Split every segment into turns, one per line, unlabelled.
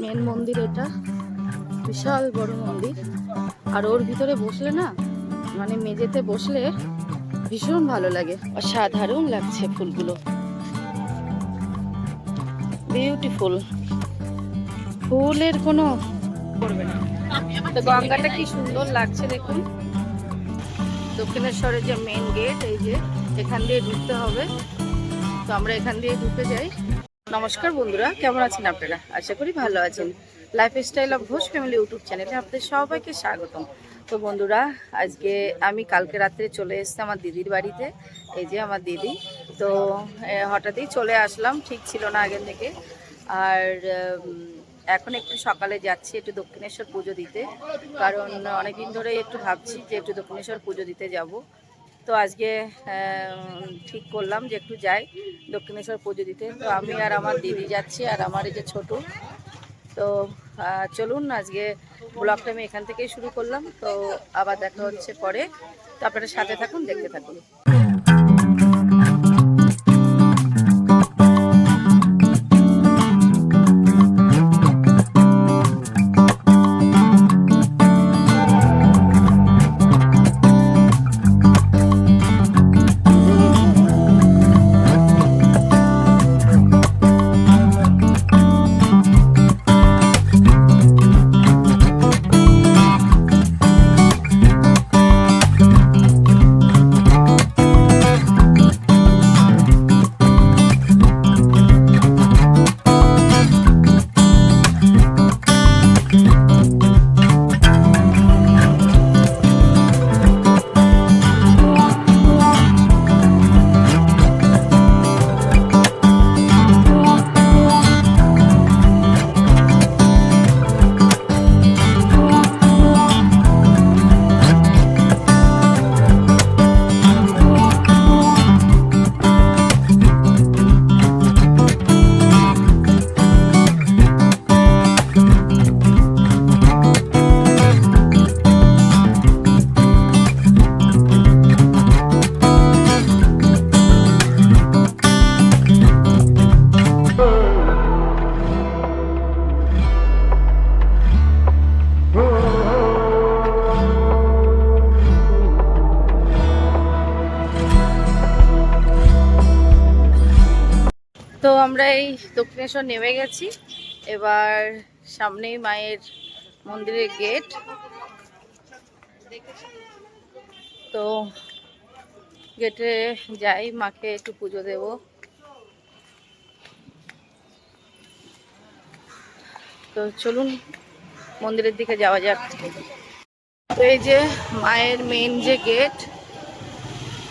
Main মন্দির এটা। বিশাল বড় মন্দির। আর ওর ভিতরে বসলে না মানে মেঝেতে বসলে ভীষণ ভালো লাগে। অসাধারণ লাগছে ফুলগুলো। বিউটিফুল ফুলের কোনো করবে না। তো গঙ্গাটা কি সুন্দর লাগছে দেখুন। দক্ষিণেশ্বরের যে মেন গেট এই যে এখান দিয়ে ঢুকতে হবে। তো আমরা এখান দিয়ে ঢুকে যাই। নমস্কার বন্ধুরা, কেমন আছেন আপনারা? আশা করি ভালো আছেন। Lifestyle of Ghosh family YouTube চ্যানেলে আপনাদের সবাইকে স্বাগতম। তো বন্ধুরা, আজকে আমি কালকে রাত্রে চলে এসছি আমার দিদির বাড়িতে, এই যে আমার দিদি। তো হঠাৎই চলে আসলাম, ঠিক ছিল না আগের থেকে। আর এখন একটু সকালে যাচ্ছি একটু দক্ষিণেশ্বর পুজো দিতে। কারণ অনেকদিন ধরে একটু ভাবছি যে একটু দক্ষিণেশ্বর পুজো দিতে যাব। তো আজকে ঠিক করলাম যে একটু যাই দক্ষিণেশ্বর পুজো দিতে। তো আমি আর আমার দিদি যাচ্ছি আর আমার এই যে ছোটো। তো চলুন আজকে ব্লগটা আমি এখান থেকেই শুরু করলাম। তো আবার দেখা হচ্ছে পরে। তো আপনারা সাথে থাকুন, দেখতে থাকুন। দক্ষিণেশ্বর নেমে গেছি। এবার সামনেই মায়ের মন্দিরের গেট তো গেটে যাই, মাকে একটু পুজো দেব। তো চলুন, মন্দিরের দিকে যাওয়া যাক। তো এই যে মায়ের মেন যে গেট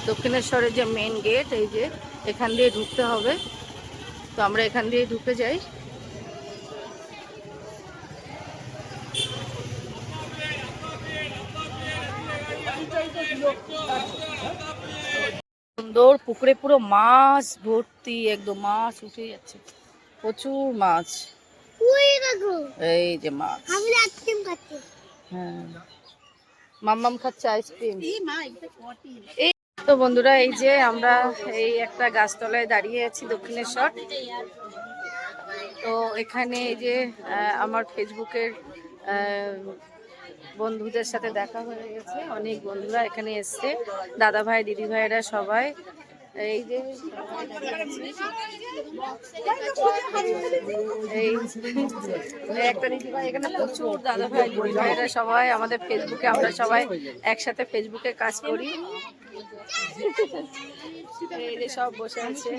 দক্ষিণেশ্বরের যে মেন গেট এই যে এখান দিয়ে ঢুকতে হবে। তো আমরা এখান দিয়ে ঢুকে যাই। সুন্দর পুকুরে পুরো মাছ ভর্তি একদম মাছ উঠে যাচ্ছে। প্রচুর মাছ। এই যে মাছ। হ্যাঁ। মাম্মাম খাচ্ছে আইসক্রিম। এই তো বন্ধুরা, এই যে আমরা এই একটা গাছতলায় দাঁড়িয়ে আছি দক্ষিণেশ্বর। তো এখানে এই যে আমার ফেসবুকের বন্ধুদের সাথে দেখা হয়ে গেছে। অনেক বন্ধুরা এখানে এসছে। দাদা ভাই, দিদি ভাইরা সবাই। এই যে। এই এই একটা এখানে প্রচুর দাদা ভাই, দিদি ভাইরা সবাই। আমাদের ফেসবুকে আমরা সবাই একসাথে ফেসবুকে কাজ করি। এই সব বসে আছে।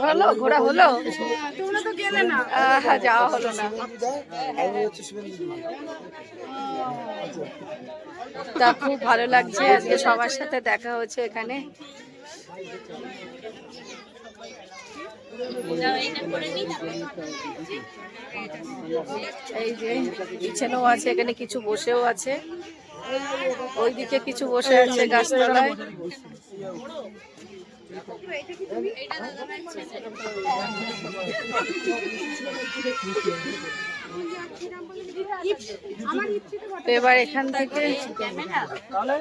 হলো? ঘোরা হলো? তোমরা তো গেলে না। আহা, যাওয়া হলো না। তা খুব ভালো লাগছে আজকে সবার সাথে দেখা হচ্ছে এখানে। এই যে পিছনেও আছে এখানে কিছু বসেও আছে। ওইদিকে কিছু বসে আছে গাছতলায় তো এবার এখান থেকে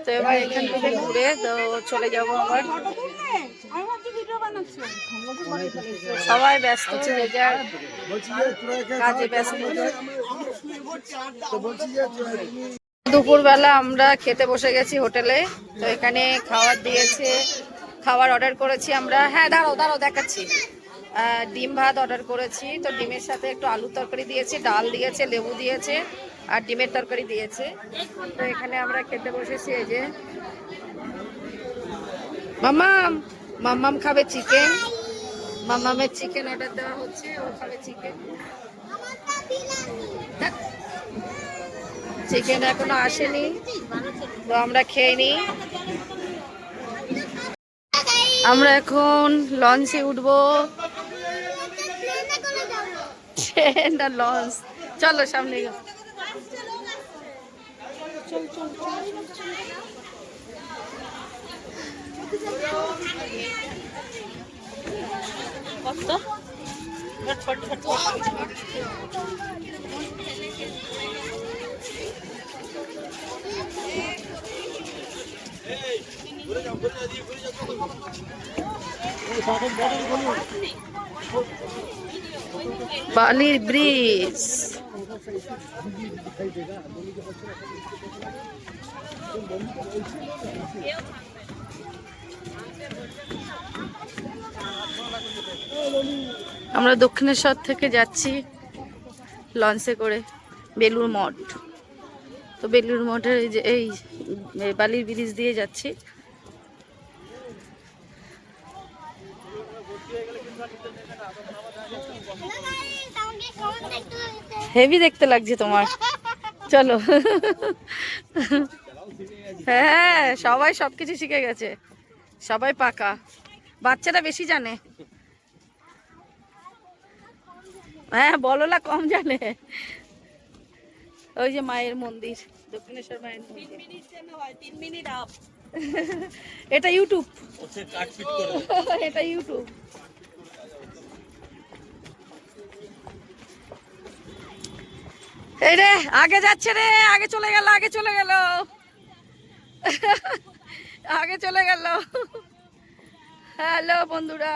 তো এবার এখান থেকে ঘুরে তো চলে যাব আবার সবাই ব্যস্ত যে যার কাজে ব্যস্ত দুপুরবেলা আমরা খেতে বসে গেছি হোটেলে। তো এখানে খাবার দিয়েছে খাবার অর্ডার করেছি আমরা। হ্যাঁ দাঁড়াও দাঁড়াও, দেখাচ্ছি। ডিম ভাত অর্ডার করেছি। তো ডিমের সাথে একটু আলু তরকারি দিয়েছে, ডাল দিয়েছে, লেবু দিয়েছে, আর ডিমের তরকারি দিয়েছে। তো এখানে আমরা খেতে বসেছি এই যে। মামাম মাম্মাম খাবে চিকেন। মাম্মামের চিকেন অর্ডার দেওয়া হচ্ছে, ও খাবে চিকেন চিকেন এখনও আসেনি, তো আমরা খেয়ে নিই। আমরা এখন লঞ্চে উঠবো। লঞ্চ চলো সামনে গো বালির ব্রিজ আমরা দক্ষিণেশ্বর থেকে যাচ্ছি লঞ্চে করে বেলুর মঠ। তো বেলুর মঠের এই যে এই বালির ব্রিজ দিয়ে যাচ্ছি। হেভি দেখতে লাগছে তোমার। চলো। হ্যাঁ সবাই সবকিছু শিখে গেছে। সবাই পাকা। বাচ্চারা বেশি জানে। হ্যাঁ বললা কম জানে। ওই যে মায়ের মন্দির দক্ষিণেশ্বর মায়ের মন্দির। এটা ইউটিউব এটা ইউটিউব এই রে, আগে যাচ্ছে রে, আগে চলে গেল, আগে চলে গেল। আগে চলে গেল। হ্যালো বন্ধুরা।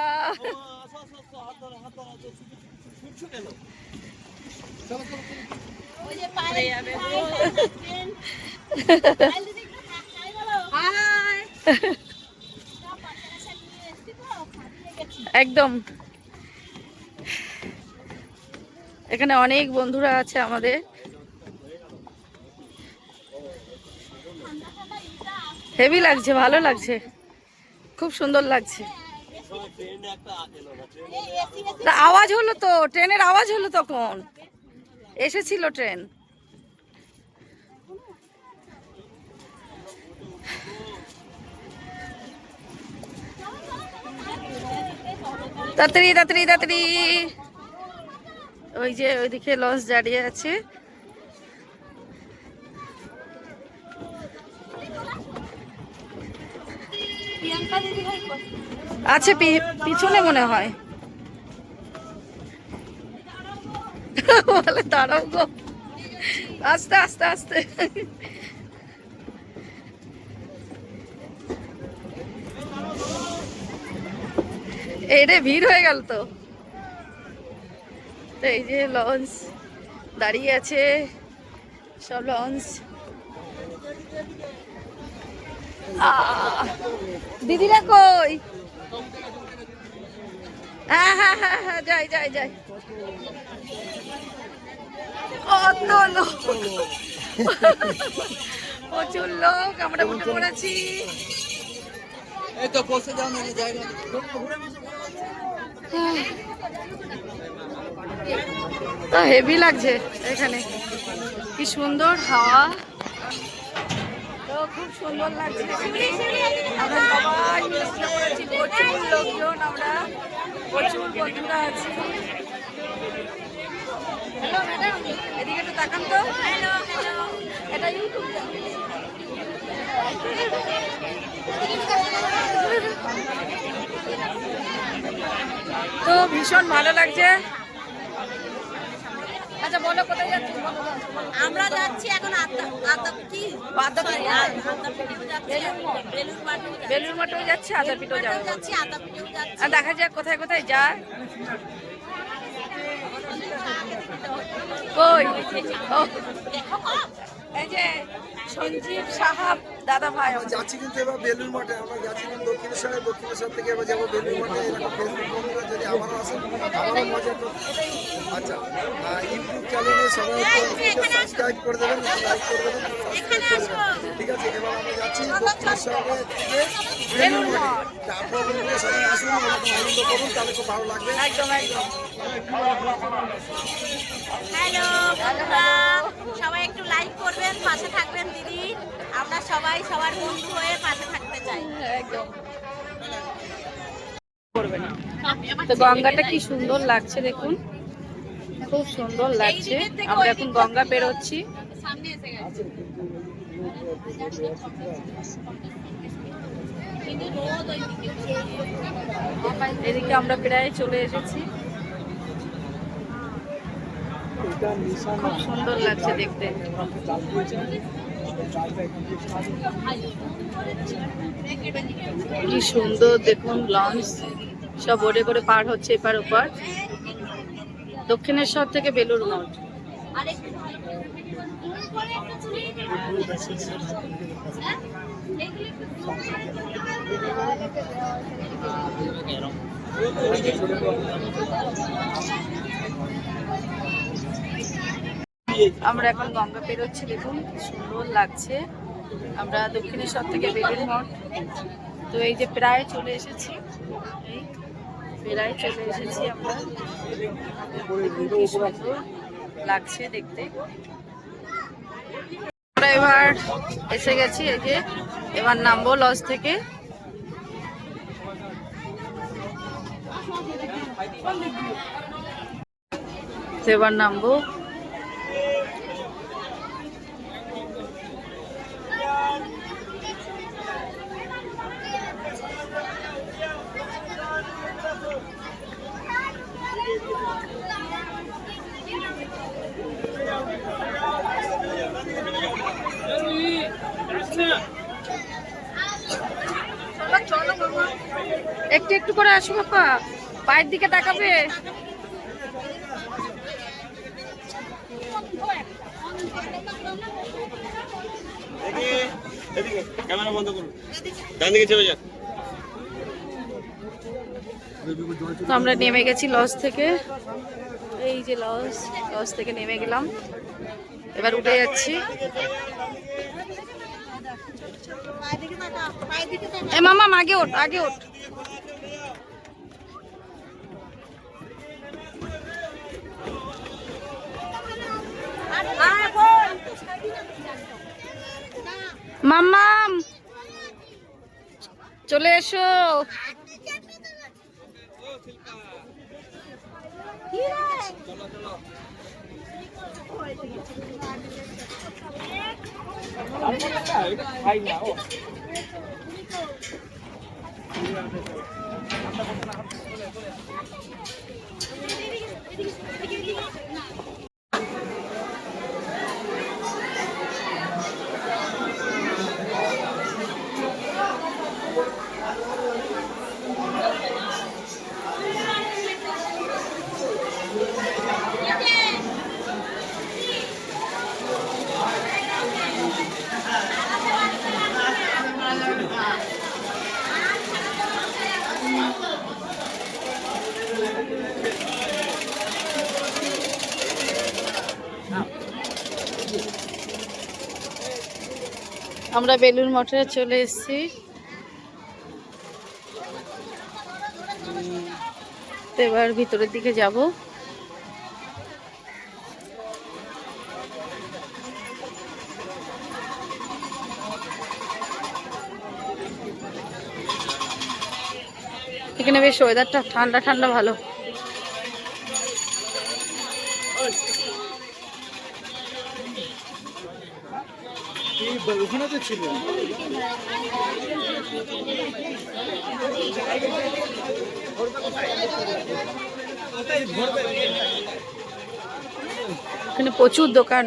একদম। এখানে অনেক বন্ধুরা আছে আমাদের। হেভি লাগছে, ভালো লাগছে। খুব সুন্দর লাগছে। আওয়াজ হলো তো, ট্রেনের আওয়াজ হলো তখন। এসেছিল ট্রেন। তাড়াতাড়ি তাড়াতাড়ি তাড়াতাড়ি ওই যে ওইদিকে লঞ্চ দাঁড়িয়ে আছে। আছে পি- পিছনে মনে হয়। বলে আস্তে আস্তে আস্তে। এরে ভিড় হয়ে গেল তো এই যে লঞ্চ দাঁড়িয়ে আছে, সব লঞ্চ। দিদিরা কই? হ্যাঁ হ্যাঁ হ্যাঁ যাই যাই যাই। লোক। প্রচুর লোক আমরা উঠে পড়েছি।
এই তো বসে যাও না। জায়গা
হেভি লাগছে এখানে। কি সুন্দর হাওয়া। খুব সুন্দর লাগছে। আমরা সবাই পড়েছি প্রচুর লোকজন, আমরা প্রচুর বন্ধুরা আছি। এদিকে তাকান তো। এটা ইউটিউব তো ভীষণ ভালো লাগছে। আচ্ছা বলো কোথায় যাচ্ছি
আমরা যাচ্ছি এখন কি যাচ্ছি। বেলুর মাঠেও যাচ্ছি।
মঠেও যাচ্ছে আর দেখা যাক কোথায় কোথায় যায়। কই? ও, এই যে সঞ্জীব সাহাব দাদা ভাই।
আমরা যাচ্ছি কিন্তু এবার বেলুর মাঠে আমরা যাচ্ছিলাম দক্ষিণেশ্বরে দক্ষিণেশ্বর থেকে এবার যাব বেলুর মাঠে। এরকম ফেসবুক বন্ধুরা যদি আবারও আসেন আবারও মজা আচ্ছা আর ইউটিউব চ্যানেলে সবাই সাবস্ক্রাইব করে দেবেন লাইক করে দেবেন সাবস্ক্রাইব করে দেবেন। ঠিক আছে এবার আমরা যাচ্ছি দক্ষিণেশ্বরে বেলুর মাঠে। সবাই আসুন এরকম আনন্দ করুন তাহলে খুব ভালো লাগবে।
একদম একদম।
হ্যালো বন্ধুরা। সবাই একটু লাইক করবেন পাশে থাকবেন দিদি। আমরা সবাই সবার বন্ধু হয়ে পাশে থাকতে চাই।
একদম। তো গঙ্গাটা কি সুন্দর লাগছে দেখুন। খুব সুন্দর লাগছে। আমরা এখন গঙ্গা পেরোচ্ছি।
সামনে
এদিকে আমরা প্রায় চলে এসেছি। খুব সুন্দর লাগছে দেখতে। কি সুন্দর দেখুন লঞ্চ। সব ওড়ে করে পার হচ্ছে এপার ওপার। দক্ষিণেশ্বর থেকে বেলুর মঠ আমরা এখন গঙ্গা পেরোচ্ছি, দেখুন সুন্দর লাগছে। আমরা দক্ষিণেশ্বর থেকে বেলুর মঠ। তো এই যে প্রায় চলে এসেছি, এই প্রায় চলে এসেছি আমরা। কি লাগছে দেখতে। আমরা এবার এসে গেছি, এই যে এবার নামবো লজ থেকে। এবার নামবো একটু একটু করে আসো বাপা পায়ের দিকে তাকাবে?
ক্যামেরা বন্ধ করুন। ডান দিকে চেপে যান।
তো আমরা নেমে গেছি লজ থেকে। এই যে লজ লজ থেকে নেমে গেলাম। এবার উঠে যাচ্ছি। এ মামা আগে ওঠ আগে ওঠ। মাম্মাম চলে এসো। আমরা বেলুর মঠে চলে এসেছি। এবার ভিতরের দিকে যাব। এখানে বেশ ওয়েদারটা ঠান্ডা ঠান্ডা ভালো।
ওখানে তো ছিল
এখানে প্রচুর দোকান।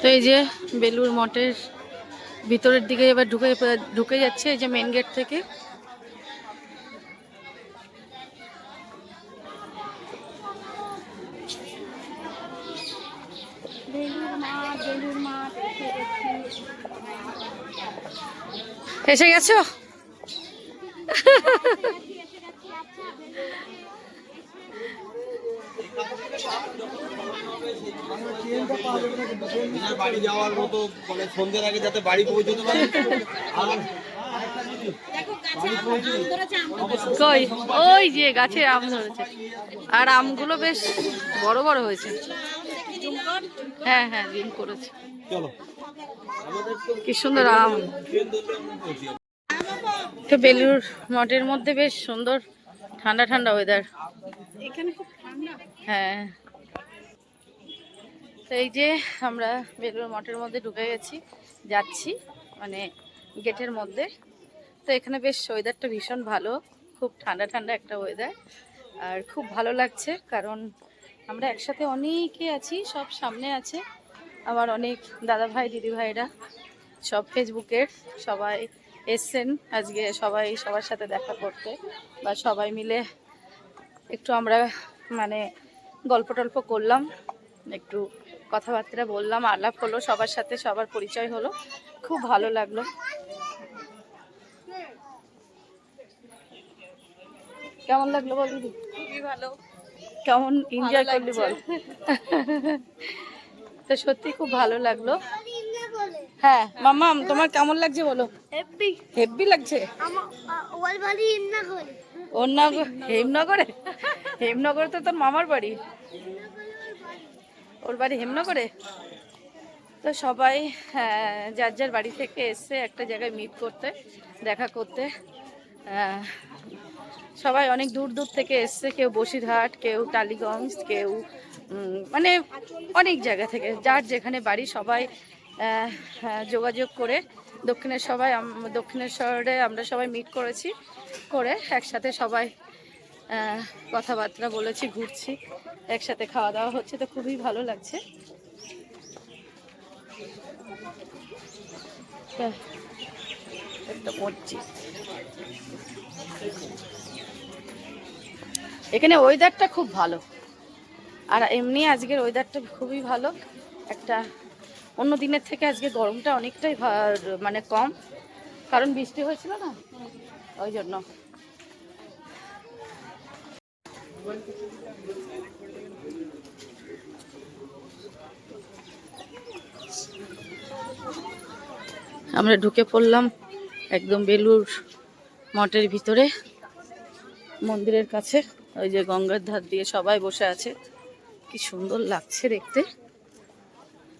তো এই যে বেলুর মঠের ভিতরের দিকে এবার ঢুকে ঢুকে যাচ্ছে এই যে মেন গেট থেকে। এসে গেছো?
বাড়ি যাওয়ার মতো মানে সন্ধ্যের আগে যাতে বাড়ি পৌঁছতে পারে। আর
কই? ওই যে গাছে আম ধরেছে। আর আমগুলো বেশ বড় বড় হয়েছে। হ্যাঁ হ্যাঁ দিন করেছে।
চলো।
কি সুন্দর আম। তো বেলুর মঠের মধ্যে বেশ সুন্দর ঠান্ডা ঠান্ডা ওয়েদার হ্যাঁ। তো এই যে আমরা বেলুর মঠের মধ্যে ঢুকে গেছি যাচ্ছি মানে গেটের মধ্যে। তো এখানে বেশ ওয়েদারটা ভীষণ ভালো খুব ঠান্ডা ঠান্ডা একটা ওয়েদার আর খুব ভালো লাগছে কারণ আমরা একসাথে অনেকে আছি সব সামনে আছে। আমার অনেক দাদা ভাই দিদি ভাইরা সব ফেসবুকের সবাই এসছেন আজকে সবাই সবার সাথে দেখা করতে বা সবাই মিলে একটু আমরা মানে গল্প টল্প করলাম একটু কথাবার্তা বললাম আলাপ হলো সবার সাথে সবার পরিচয় হলো। খুব ভালো লাগল। কেমন লাগল বল দিদি?
খুবই ভালো।
কেমন এনজয় করলি বল? তো সত্যি খুব ভালো লাগল। হ্যাঁ মাম্মাম তোমার কেমন লাগছে বলো?
হেব্বি
হেভি লাগছে? ওর না হেমনগরে। হেমনগরে? তো তোর মামার বাড়ি। ওর বাড়ি হেমনগরে? তো সবাই আহ, যার যার বাড়ি থেকে এসছে একটা জায়গায় মিট করতে দেখা করতে আহ, সবাই অনেক দূর দূর থেকে এসছে কেউ বসিরহাট কেউ টালিগঞ্জ কেউ মানে অনেক জায়গা থেকে যার যেখানে বাড়ি সবাই যোগাযোগ করে দক্ষিণের সবাই দক্ষিণেশ্বরে আমরা সবাই মিট করেছি করে একসাথে সবাই কথাবার্তা বলেছি ঘুরছি একসাথে খাওয়া দাওয়া হচ্ছে তো খুবই ভালো লাগছে। তা, একটা মসজিদ। এখানে ওয়েদারটা খুব ভালো। আর এমনি আজকের ওয়েদারটা খুবই ভালো। একটা অন্য দিনের থেকে আজকে গরমটা অনেকটাই মানে কম। কারণ বৃষ্টি হয়েছিল না? ওই জন্য। আমরা ঢুকে পড়লাম একদম বেলুর মঠের ভিতরে, মন্দিরের কাছে। ওই যে গঙ্গার ধার দিয়ে সবাই বসে আছে। কি সুন্দর লাগছে দেখতে।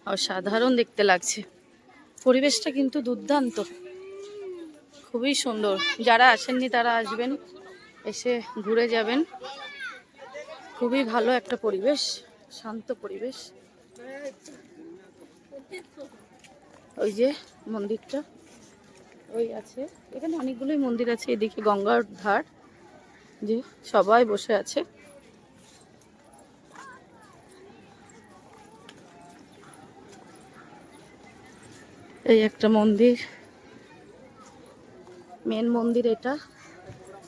অসাধারণ দেখতে লাগছে। পরিবেশটা কিন্তু দুর্দান্ত। খুবই সুন্দর। যারা আসেননি তারা আসবেন, এসে ঘুরে যাবেন। খুবই ভালো একটা পরিবেশ, শান্ত পরিবেশ। ওই যে মন্দিরটা, ওই আছে। এখানে অনেকগুলোই মন্দির আছে, এদিকে গঙ্গার ধার, যে সবাই বসে আছে। এই একটা মন্দির। মেন মন্দির এটা।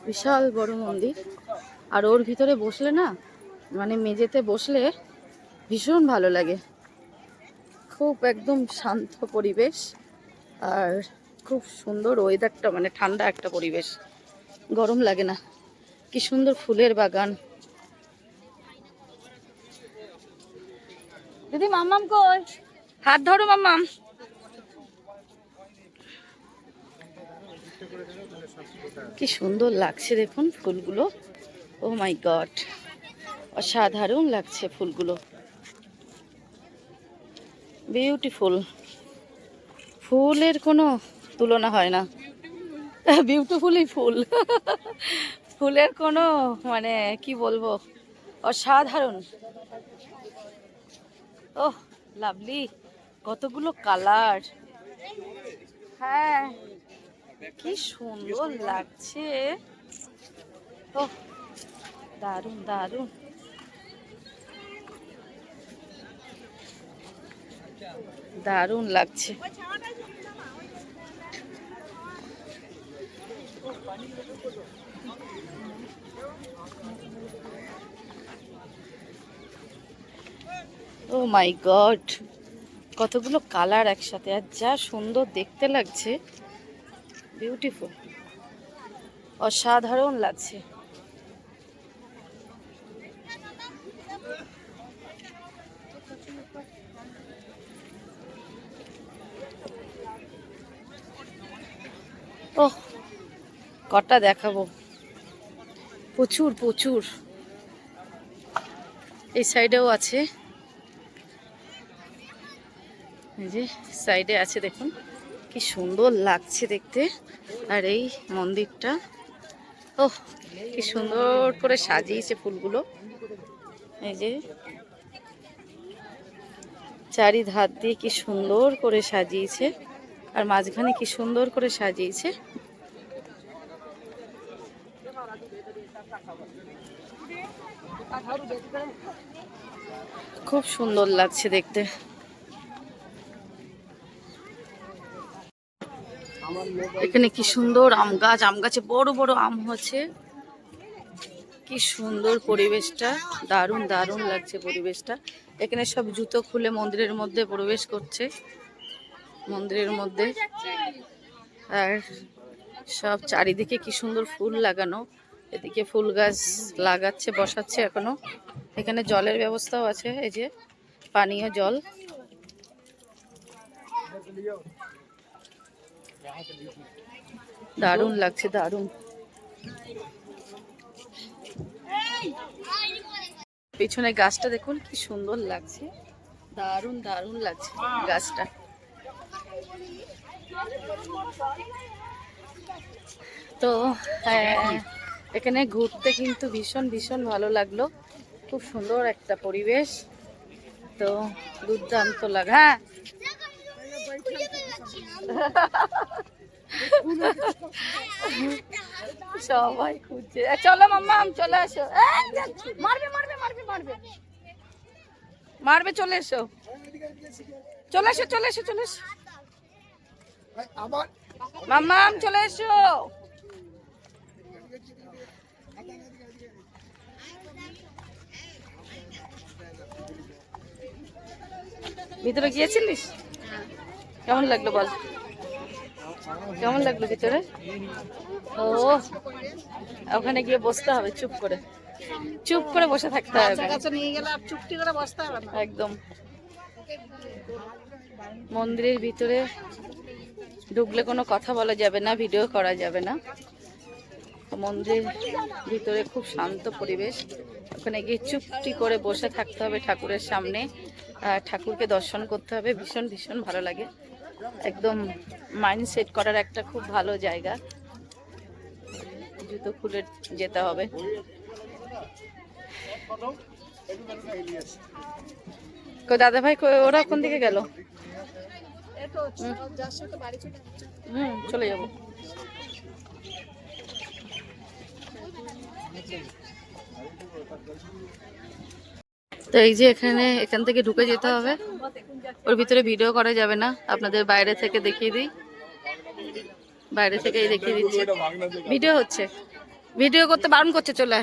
বিশাল বড় মন্দির। আর ওর ভিতরে বসলে না মানে মেঝেতে বসলে ভীষণ ভালো লাগে। খুব একদম শান্ত পরিবেশ আর খুব সুন্দর ওয়েদারটা মানে ঠান্ডা একটা পরিবেশ। গরম লাগে না। কি সুন্দর ফুলের বাগান। দিদি মাম্মাম কই? হাত ধরো মাম্মাম। কি সুন্দর লাগছে দেখুন ফুলগুলো। ও মাই গড অসাধারণ লাগছে ফুলগুলো। বিউটিফুল ফুলের কোনো তুলনা হয় না। বিউটিফুলই ফুল। ফুলের কোনো মানে কি বলব, অসাধারণ। ওহ লাভলি কতগুলো কালার। হ্যাঁ। কি সুন্দর লাগছে। ও দারুণ দারুণ। দারুণ লাগছে। ও মাই গড কতগুলো কালার একসাথে, আর যা সুন্দর দেখতে লাগছে। বিউটিফুল অসাধারণ লাগছে। ওহ, কটা দেখাবো? প্রচুর প্রচুর। এই সাইডেও আছে। যে, সাইডে আছে, দেখুন। কি সুন্দর লাগছে দেখতে। আর এই মন্দিরটা, ওহ, কি সুন্দর করে সাজিয়েছে ফুলগুলো। এই যে চারি ধার দিয়ে কি সুন্দর করে সাজিয়েছে, আর মাঝখানে কি সুন্দর করে সাজিয়েছে। খুব সুন্দর লাগছে দেখতে। এখানে কি সুন্দর আম গাছ, আম গাছে বড় বড় আম হচ্ছে। কি সুন্দর পরিবেশটা, দারুণ দারুণ লাগছে পরিবেশটা। এখানে সব জুতো খুলে মন্দিরের মধ্যে প্রবেশ করছে। মন্দিরের মধ্যে। আর সব চারিদিকে কি সুন্দর ফুল লাগানো। এদিকে ফুল গাছ লাগাচ্ছে, বসাচ্ছে এখনও। এখানে জলের ব্যবস্থাও আছে, এই যে পানীয় জল। দারুণ লাগছে দারুণ। পেছনে গাছটা দেখুন কি সুন্দর লাগছে। দারুণ দারুণ লাগছে গাছটা। তো হ্যাঁ, এখানে ঘুরতে কিন্তু ভীষণ ভীষণ ভালো লাগল। খুব সুন্দর একটা পরিবেশ। তো দুর্দান্ত লাগা। হ্যাঁ সবাই খুঁজছে। চলো মাম্মা, চলে আসো। মারবে মারবে মারবে মারবে। মারবে, চলে এসো। চলে এসো চলে এসো চলে এসো। মাম্মাম চলে এসো। ভিতরে গিয়েছিলিস? কেমন লাগল বল? কেমন লাগল ভিতরে? ও ওখানে গিয়ে বসতে হবে চুপ করে। চুপ করে বসে থাকতে হবে। একদম। মন্দিরের ভিতরে ঢুকলে কোনো কথা বলা যাবে না ভিডিও করা যাবে না। তো মন্দিরের ভিতরে খুব শান্ত পরিবেশ। ওখানে গিয়ে চুপটি করে বসে থাকতে হবে ঠাকুরের সামনে। ঠাকুরকে দর্শন করতে হবে ভীষণ ভীষণ ভালো লাগে। একদম মাইন্ড সেট করার একটা খুব ভালো জায়গা। জুতো খুলে যেতে হবে। দাদা ভাই ওরা কোন দিকে গেল? হুম, চলে যাব। তো এই যে এখানে এখান থেকে ঢুকে যেতে হবে। ওর ভিতরে ভিডিও করা যাবে না। আপনাদের বাইরে থেকে দেখিয়ে দিই। বাইরে থেকেই দেখিয়ে দিচ্ছি। ভিডিও হচ্ছে। ভিডিও করতে বারণ করছে, চলে।